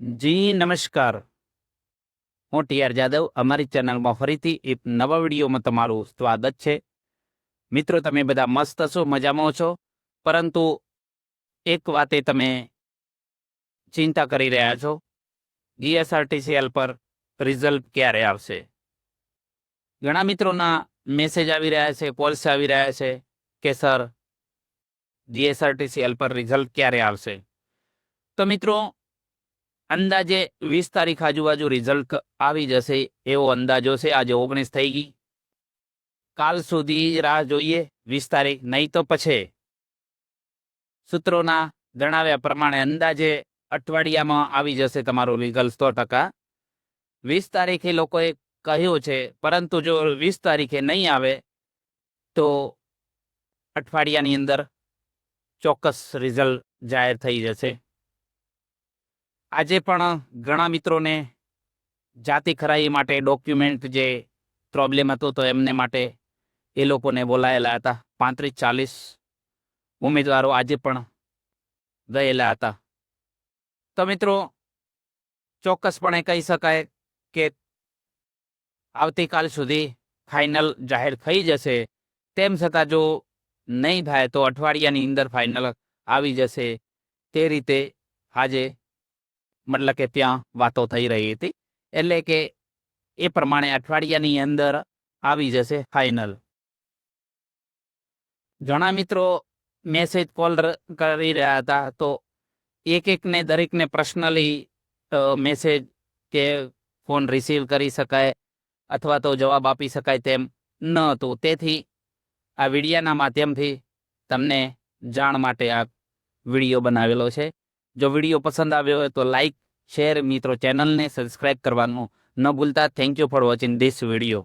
જી, નમસ્કાર. હું ટીઆર જાદવ. અમારી ચેનલમાં ફરીથી એક નવા વિડીયોમાં તમારું સ્વાગત છે. મિત્રો, તમે બધા મસ્ત છો, મજામાં છો? પરંતુ એક વાતે તમે ચિંતા કરી રહ્યા છો. જીએસઆરટીસીએલ પર રિઝલ્ટ ક્યારે આવશે? ઘણા મિત્રોના મેસેજ આવી રહ્યા છે કોલ્સ આવી રહ્યા છે કે, સર જીએસઆરટીસીએલ પર રિઝલ્ટ ક્યારે આવશે? તો મિત્રો અંદાજે વીસ તારીખ આજુબાજુ રિઝલ્ટ આવી જશે એવો અંદાજો છે. આજે ઓગણીસ થઈ ગઈ. કાલ સુધી રાહ જોઈએ વીસ તારીખ. નહીં તો પછી. સૂત્રોના જણાવ્યા પ્રમાણે અંદાજે અઠવાડિયામાં આવી જશે તમારું રિઝલ્ટ સો ટકા. વીસ તારીખે લોકોએ કહ્યું છે, પરંતુ જો વીસ તારીખે નહીં આવે, તો અઠવાડિયાની અંદર ચોક્કસ રિઝલ્ટ જાહેર થઈ જશે. આજે પણ ઘણા મિત્રોને જાતિ ખરાઈ માટે ડોક્યુમેન્ટ જે પ્રોબ્લેમ હતો તો એમને માટે એ લોકોને બોલાયેલા હતા. પાંત્રીસ ચાલીસ ઉમેદવારો આજે પણ ગયેલા હતા. તો મિત્રો, ચોક્કસપણે કહી શકાય કે આવતીકાલ સુધી ફાઇનલ જાહેર થઈ જશે. તેમ છતાં જો નહીં થાય તો અઠવાડિયાની અંદર ફાઇનલ આવી જશે. તે રીતે આજે મતલબ કે ત્યાં વાતો થઈ રહી હતી. એટલે કે એ પ્રમાણે અઠવાડિયાની અંદર આવી જશે ફાઇનલ ઘણા મિત્રો મેસેજ કોલ કરી રહ્યા હતા. તો એક એકને દરેકને પર્સનલી મેસેજ કે ફોન રિસીવ કરી શકાય અથવા તો જવાબ આપી શકાય તેમ ન હતું. તેથી આ વિડીયાના માધ્યમથી તમને જાણ માટે આ વીડિયો બનાવેલો છે. જો વીડિયો પસંદ આવ્યો હોય તો લાઇક શેર મિત્રો ચેનલને સબસ્ક્રાઇબ કરવાનું ન ભૂલતા. Thank you for watching this video